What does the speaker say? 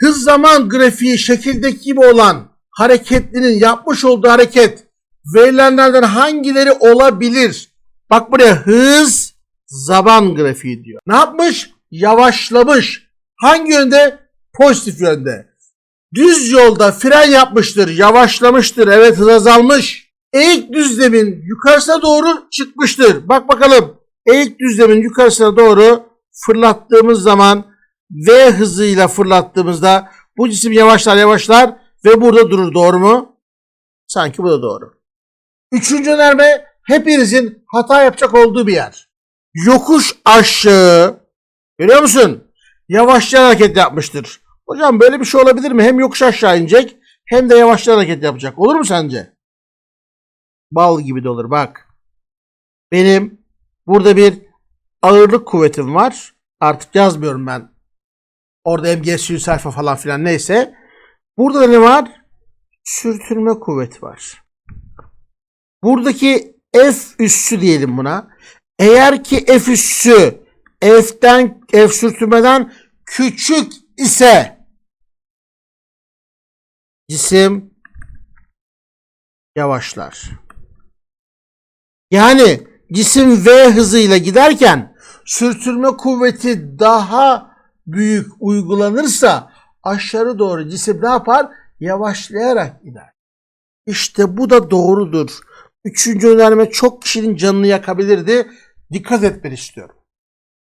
hız zaman grafiği şekildeki gibi olan hareketlinin yapmış olduğu hareket verilenlerden hangileri olabilir? Bak buraya hız zaman grafiği diyor. Ne yapmış? Yavaşlamış. Hangi yönde? Pozitif yönde. Düz yolda fren yapmıştır, yavaşlamıştır. Evet hız azalmış. Eğik düzlemin yukarısına doğru çıkmıştır. Bak bakalım. Eğik düzlemin yukarısına doğru fırlattığımız zaman V hızıyla fırlattığımızda bu cisim yavaşlar yavaşlar ve burada durur. Doğru mu? Sanki bu da doğru. Üçüncü önerme hepinizin hata yapacak olduğu bir yer. Yokuş aşağı görüyor musun? Yavaşça hareket yapmıştır. Hocam böyle bir şey olabilir mi? Hem yokuş aşağı inecek hem de yavaşça hareket yapacak. Olur mu sence? Bal gibi de olur bak. Benim burada bir ağırlık kuvvetim var. Artık yazmıyorum ben. Orada MGSU sayfa falan filan neyse. Burada da ne var? Sürtünme kuvveti var. Buradaki F üssü diyelim buna. Eğer ki F üssü F'den F sürtünmeden küçük ise cisim yavaşlar. Yani cisim V hızıyla giderken sürtünme kuvveti daha büyük uygulanırsa aşağı doğru cisim ne yapar? Yavaşlayarak gider. İşte bu da doğrudur. Üçüncü önerme çok kişinin canını yakabilirdi. Dikkat etmeni istiyorum.